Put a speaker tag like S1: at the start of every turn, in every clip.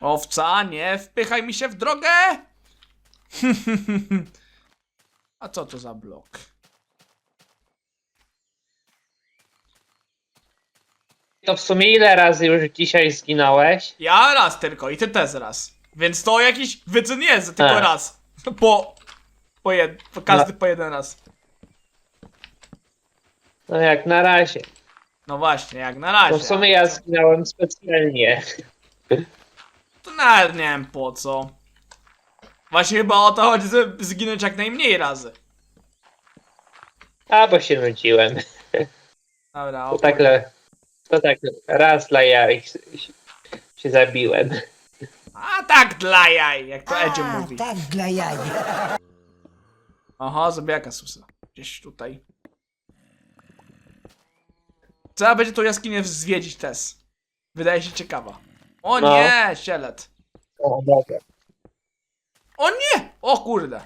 S1: Owca, nie wpychaj mi się w drogę! A co to za blok?
S2: To w sumie ile razy już dzisiaj zginąłeś?
S1: Ja raz tylko i ty też raz. Więc to jakiś wyczyn jest, tylko
S2: A.
S1: raz. Po. Po, jed, po każdy po jeden raz.
S2: No jak na razie.
S1: No właśnie, jak na razie.
S2: No w sumie ja zginąłem specjalnie.
S1: To nawet nie wiem po co. Właśnie chyba o to chodzi, żeby zginąć jak najmniej razy.
S2: A, bo się nudziłem.
S1: Dobra,
S2: To
S1: o
S2: tak, le, to tak raz dla jaj się, się zabiłem.
S1: A tak dla jaj, jak to Edzie
S3: A,
S1: mówi.
S3: tak dla jaj.
S1: Aha, zabiaka susa. Gdzieś tutaj. Trzeba będzie tą jaskinię zwiedzić też. Wydaje się ciekawa. O
S2: No.
S1: nie, sielet.
S2: O, dobra.
S1: O nie! O kurde.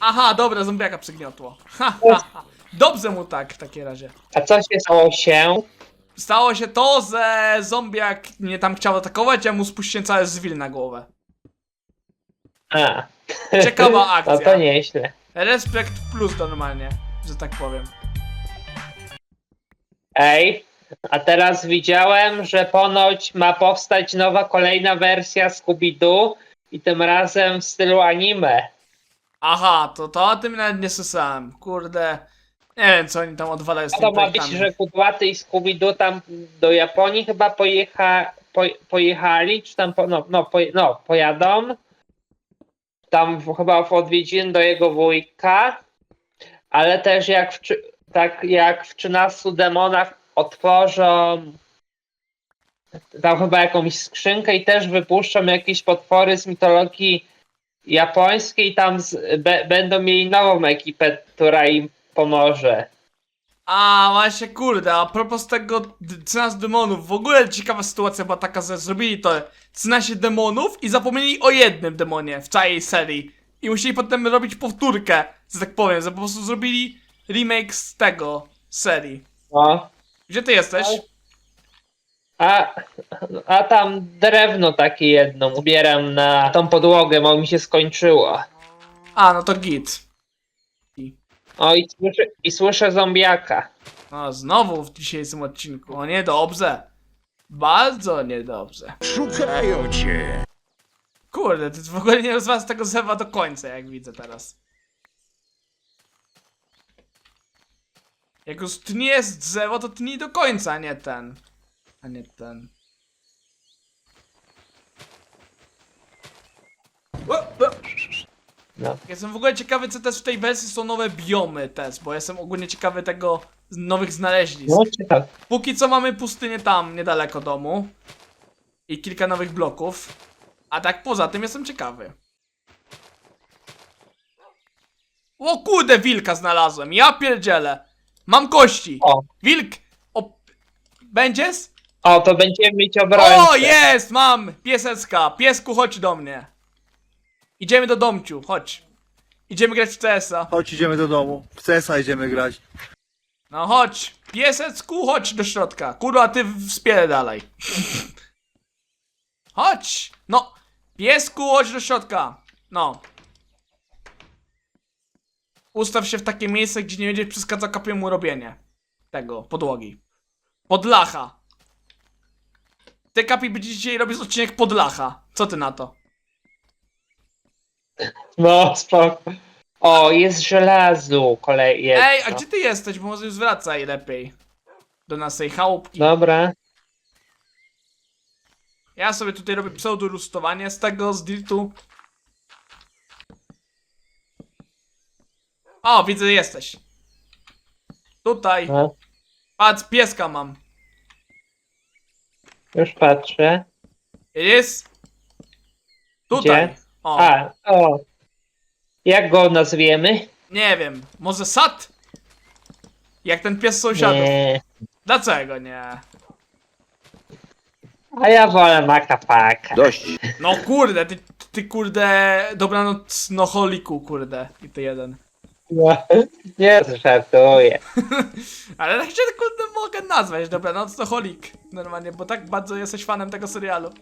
S1: Aha, dobra, zombiaka przygniotło. Ha, ha, ha. Dobrze mu tak w takim razie.
S2: A co się stało się?
S1: Stało się to, że zombiak mnie tam chciał atakować, ja mu spuściłem cały zwil na głowę.
S2: A.
S1: Ciekawa akcja.
S2: No to nieźle.
S1: Respekt plus normalnie, że tak powiem.
S2: Ej, a teraz widziałem, że ponoć ma powstać nowa, kolejna wersja Scooby-Doo i tym razem w stylu anime.
S1: Aha, to to o tym nawet nie słyszałem. Kurde. Nie wiem, co oni tam odwalają z tymi
S2: to ma być,
S1: projektami.
S2: że Kudłaty i Scooby-Doo tam do Japonii chyba pojecha, po, pojechali, czy tam po, no, no, no, pojadą. Tam w, chyba w odwiedzin do jego wujka, ale też jak w, trzy- tak jak w 13 demonach otworzą tam chyba jakąś skrzynkę i też wypuszczą jakieś potwory z mitologii japońskiej tam z, be, będą mieli nową ekipę, która im pomoże.
S1: A, właśnie, kurde, a propos tego d- 13 demonów, w ogóle ciekawa sytuacja była taka, że zrobili to 13 demonów i zapomnieli o jednym demonie w całej serii. I musieli potem robić powtórkę, że tak powiem, że po prostu zrobili remake z tego serii.
S2: No.
S1: Gdzie ty jesteś?
S2: A, a tam drewno takie jedno ubieram na tą podłogę, bo mi się skończyło.
S1: A, no to git.
S2: O i słyszę, i słyszę zombiaka.
S1: No, znowu w dzisiejszym odcinku. O, niedobrze. Bardzo niedobrze.
S4: Szukają cię.
S1: Kurde, ty w ogóle nie rozważasz tego zewa do końca, jak widzę teraz. Jak już tnie z drzewo, to tnij do końca, a nie ten. A nie ten. O, o.
S2: No.
S1: Jestem w ogóle ciekawy, co też w tej wersji są nowe biomy też, bo jestem ogólnie ciekawy tego z nowych znaleźlisk.
S2: No ciekawe.
S1: Póki co mamy pustynię tam, niedaleko domu. I kilka nowych bloków. A tak poza tym jestem ciekawy. O kurde, wilka znalazłem. Ja pierdzielę. Mam kości.
S2: O.
S1: Wilk. O. Będziesz?
S2: O, to będziemy mieć obrońcę.
S1: O, jest! Mam! Piesecka. Piesku, chodź do mnie. Idziemy do domciu, chodź. Idziemy grać w CS-a.
S4: Chodź, idziemy do domu. W CESa idziemy grać.
S1: No chodź, piesecku, chodź do środka. Kurwa, ty wspielę dalej. chodź! No, piesku, chodź do środka. No. Ustaw się w takie miejsce, gdzie nie będzie przeszkadzał kapiemu robienie tego, podłogi. Podlacha. Ty, Kapi, będziesz dzisiaj robić odcinek podlacha. Co ty na to?
S2: No, spoko. O, jest żelazo kolej jedno.
S1: Ej, a gdzie ty jesteś? Bo może już wracaj lepiej. Do naszej chałupki.
S2: Dobra.
S1: Ja sobie tutaj robię pseudo-rustowanie z tego, z dirtu. O, widzę, że jesteś. Tutaj.
S2: No,
S1: Patrz, pieska mam.
S2: już patrzę.
S1: Jest. Tutaj.
S2: Gdzie?
S1: O,
S2: A, o. Jak go nazwiemy?
S1: nie wiem. Może sad? Jak ten pies sąsiadów.
S2: Nie.
S1: Dlaczego nie?
S2: A ja wolę makapaka.
S4: Dość.
S1: No kurde, ty, ty kurde, dobranoc noholiku, kurde. I ty jeden.
S2: No, nie żartuję.
S1: Ale tak cię kurde mogę nazwać, dobranoc noholik. Normalnie, bo tak bardzo jesteś fanem tego serialu.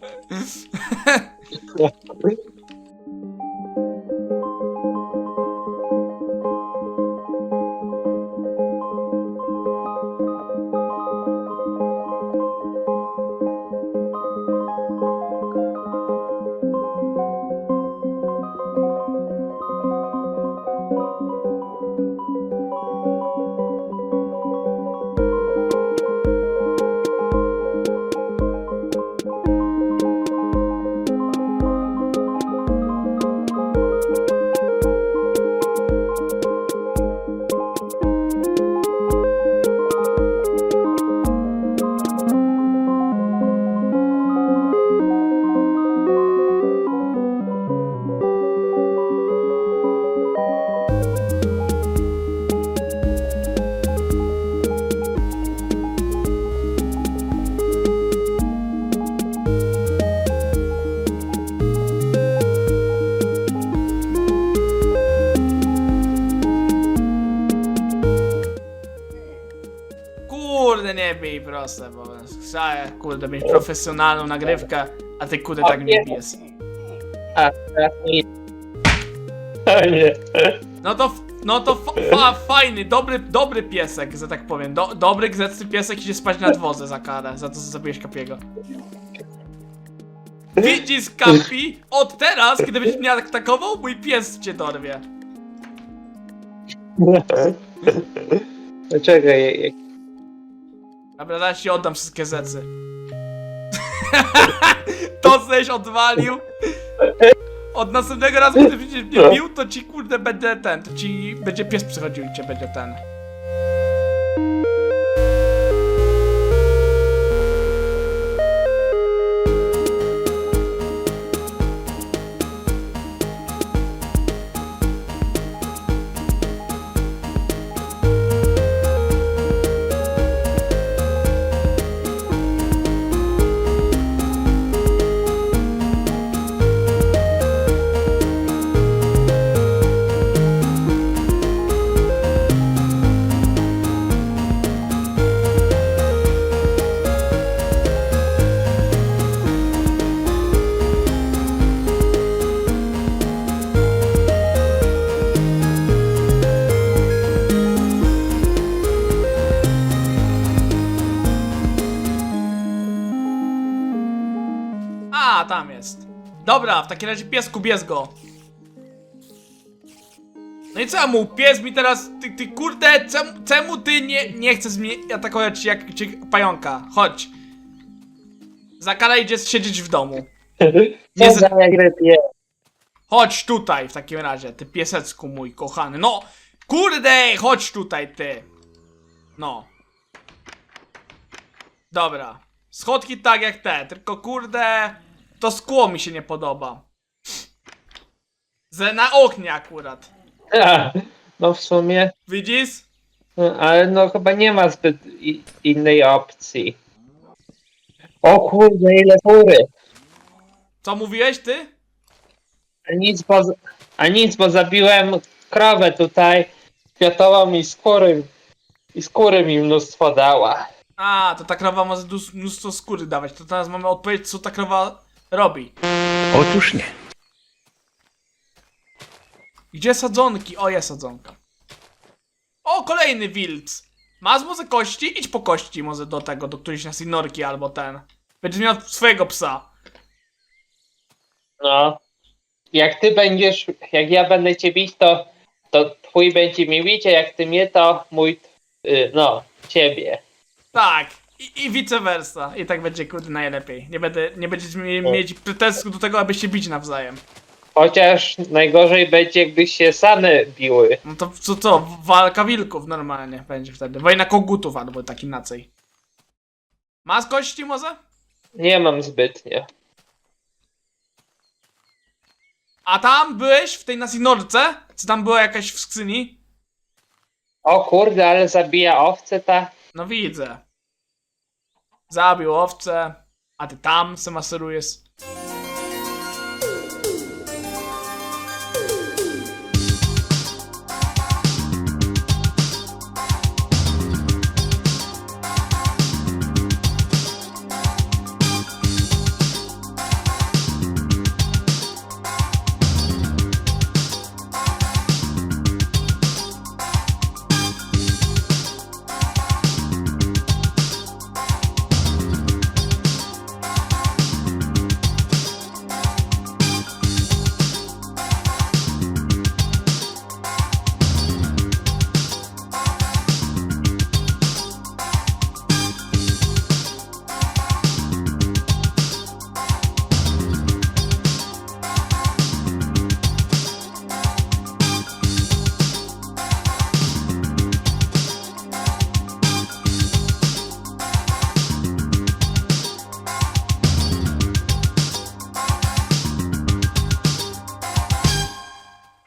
S1: Nie bij proste, bo chcę, kurde, mieć profesjonalną nagrywkę, a ty kurde tak mnie bijesz.
S2: A teraz nie. O nie.
S1: No to, no to fa, fa, fajny, dobry, dobry piesek, że tak powiem. Do, dobry, grzeczny piesek idzie spać na dworze za karę, za to, że zabiłeś Kapiego. Widzisz, Kapi? Od teraz, kiedy będziesz mnie atakował, mój pies cię dorwie.
S2: Czekaj, jak-
S1: Dobra, zaraz ci oddam wszystkie rzeczy. to żeś odwalił. Od następnego razu, kiedy będziesz mnie bił, to ci kurde będzie ten, to ci będzie pies przychodził i cię będzie ten. Dobra, w takim razie piesku, bierz go. No i co mu, pies mi teraz, ty, ty kurde, czemu, czemu ty nie, nie chcesz mnie atakować jak, jak pająka? Chodź. Za karę idziesz siedzieć w domu. Nie z-. Chodź tutaj w takim razie, ty piesecku mój kochany. No, kurde, chodź tutaj ty. No. Dobra. Schodki tak jak te, tylko kurde, to skło mi się nie podoba. Ze na oknie akurat.
S2: A, No w sumie,
S1: Widzisz?
S2: no, ale no chyba nie ma zbyt i, innej opcji. O kurde, ile fury.
S1: Co mówiłeś ty?
S2: A nic, bo, a nic, bo zabiłem krowę tutaj, kwiatową i skóry, i skóry mi mnóstwo dała.
S1: A, to ta krowa dus- mnóstwo skóry dawać. To teraz mamy odpowiedź, co ta krowa robi.
S4: Otóż nie.
S1: Gdzie sadzonki? O, jest sadzonka. O, kolejny wilc. Masz może kości? Idź po kości może do tego, do którejś na sinorki albo ten. Będziesz miał swojego psa.
S2: No. Jak ty będziesz, jak ja będę cię bić, to, to twój będzie mi bić, a jak ty mnie, to mój, y, no, ciebie.
S1: Tak. I, I vice versa. I tak będzie kurde najlepiej. Nie będę, nie będziecie mi, mieć pretekstu do tego, aby się bić nawzajem.
S2: Chociaż najgorzej będzie, gdy się same biły.
S1: No to co, co? Walka wilków normalnie będzie wtedy. Wojna kogutów albo taki nacej. Masz kości może?
S2: Nie mam zbytnio.
S1: A tam byłeś w tej nasinorce? Czy tam była jakaś w skrzyni?
S2: O kurde, ale zabija owce ta.
S1: No widzę. Zabił owce. A ty tam se maserujesz.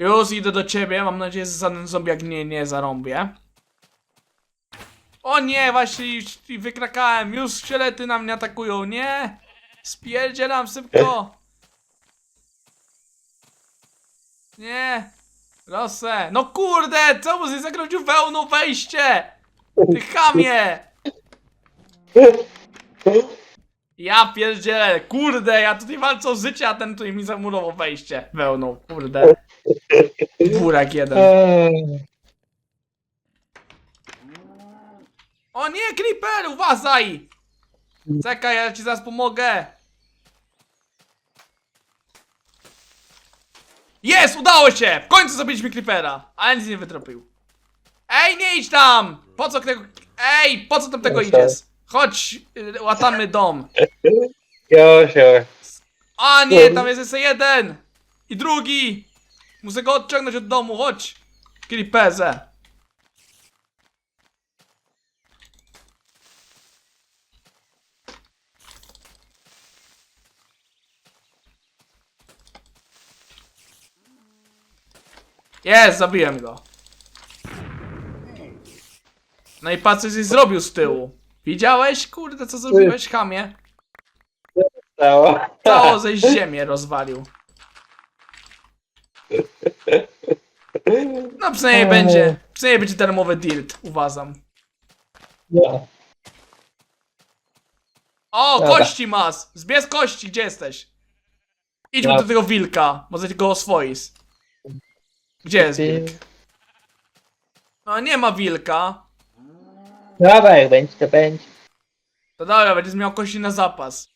S1: Już idę do ciebie, mam nadzieję, że żaden zombiak mnie nie zarąbie. O nie, właśnie wykrakałem, już szkielety na mnie atakują, nie! Spierdzielam szybko! Nie! Rosę! No kurde! Czemu się zagrodził wełną wejście? Ty chamie! Ja pierdzielę, kurde, ja tutaj walczę o życie, a ten tutaj mi zamurował wejście wełną, kurde. Burak jeden. O nie, Creeper, uważaj! Czekaj, ja ci zaraz pomogę. Jest, udało się! W końcu zabiliśmy Creepera, ale nic nie wytropił. Ej, nie idź tam! Po co tego... Ej, po co tam tego
S2: Proszę.
S1: idziesz? Chodź, y, łatamy dom.
S2: Już.
S1: A nie, tam jest jeszcze jeden! I drugi! Muszę go odciągnąć od domu, chodź! Creeperze. Jest, zabiłem go. No i patrz, co żeś zrobił z tyłu. Widziałeś? Kurde, co zrobiłeś, chamie?
S2: Stało.
S1: Cało ze ziemię rozwalił. No przynajmniej będzie, przynajmniej będzie darmowy dirt, uważam.
S2: No.
S1: O,
S2: Dobra.
S1: kości masz! Zbierz kości, gdzie jesteś? Idź
S2: No.
S1: do tego wilka, może go oswoisz. Gdzie jest wilk? No nie ma wilka.
S2: Dobra, jak będzie, to będzie.
S1: To dobra, będziesz miał kości na zapas.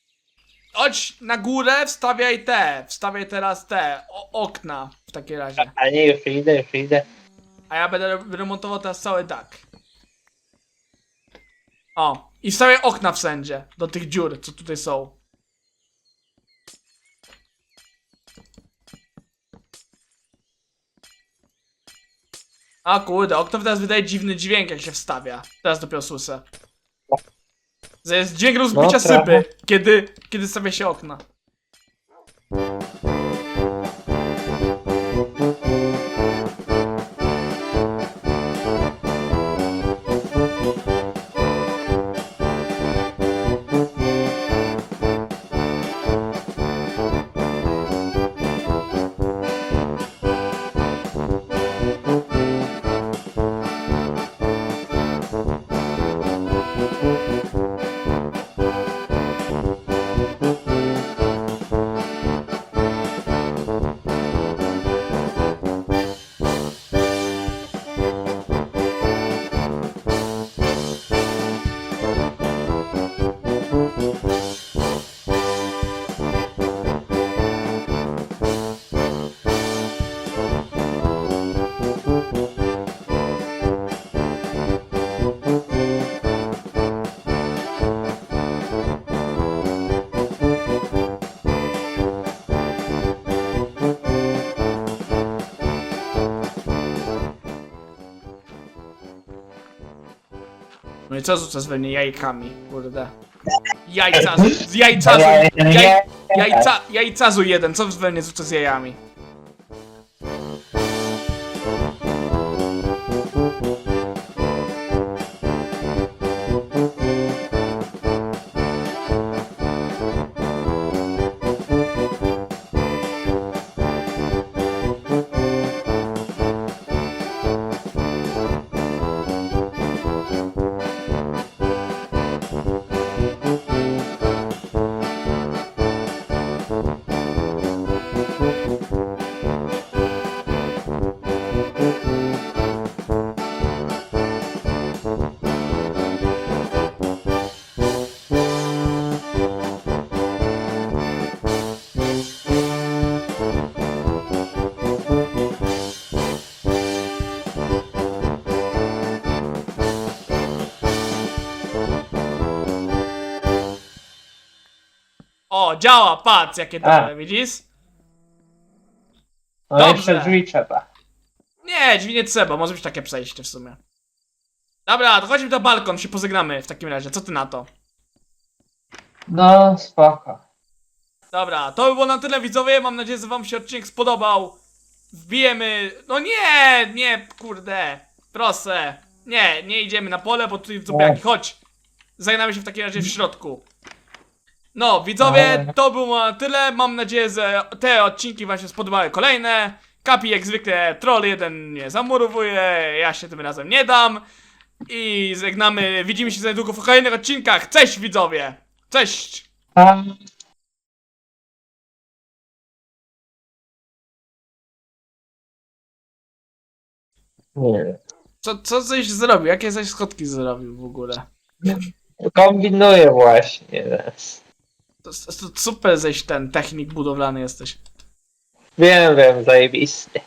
S1: Chodź na górę, wstawiaj te, wstawiaj teraz te, o, okna takim razie.
S2: A nie, już idę, już idę.
S1: A ja będę remontował teraz cały dach. O, i wstawię okna wszędzie, do tych dziur, co tutaj są. A kurde, okno teraz wydaje dziwny dźwięk, jak się wstawia. Teraz dopiero słyszę. To jest dźwięk rozbicia
S2: No, trochę.
S1: sypy, kiedy, kiedy stawia się okna. Co rzucasz we mnie jajkami, kurde. Jajca, z jajcazu, jaj, jajca, jajcazu jeden, co we mnie rzuca z jajami? Działa, patrz, jakie
S2: A.
S1: dobre, widzisz?
S2: No
S1: Dobrze.
S2: jeszcze drzwi trzeba.
S1: Nie, drzwi nie trzeba, może być takie przejście w sumie. Dobra, to chodźmy na balkon, się pozegnamy w takim razie, co ty na to?
S2: No, spoko.
S1: Dobra, to by było na tyle widzowie, mam nadzieję, że wam się odcinek spodobał. Wbijemy... No nie, nie, kurde. Proszę. Nie, nie idziemy na pole, bo tutaj zombiaki, chodź. Zagnamy się w takim razie w środku. No, widzowie, to było na tyle. Mam nadzieję, że te odcinki wam się spodobały kolejne. Kapi jak zwykle troll jeden nie zamurowuje, ja się tym razem nie dam. I żegnamy, widzimy się za niedługo w kolejnych odcinkach. Cześć widzowie! Cześć!
S2: Nie.
S1: Co, co coś zrobił? Jakie zaś schodki zrobił w ogóle?
S2: Kombinuję właśnie.
S1: Super, żeś ten technik budowlany jesteś.
S2: Wiem, wiem, zajebisty.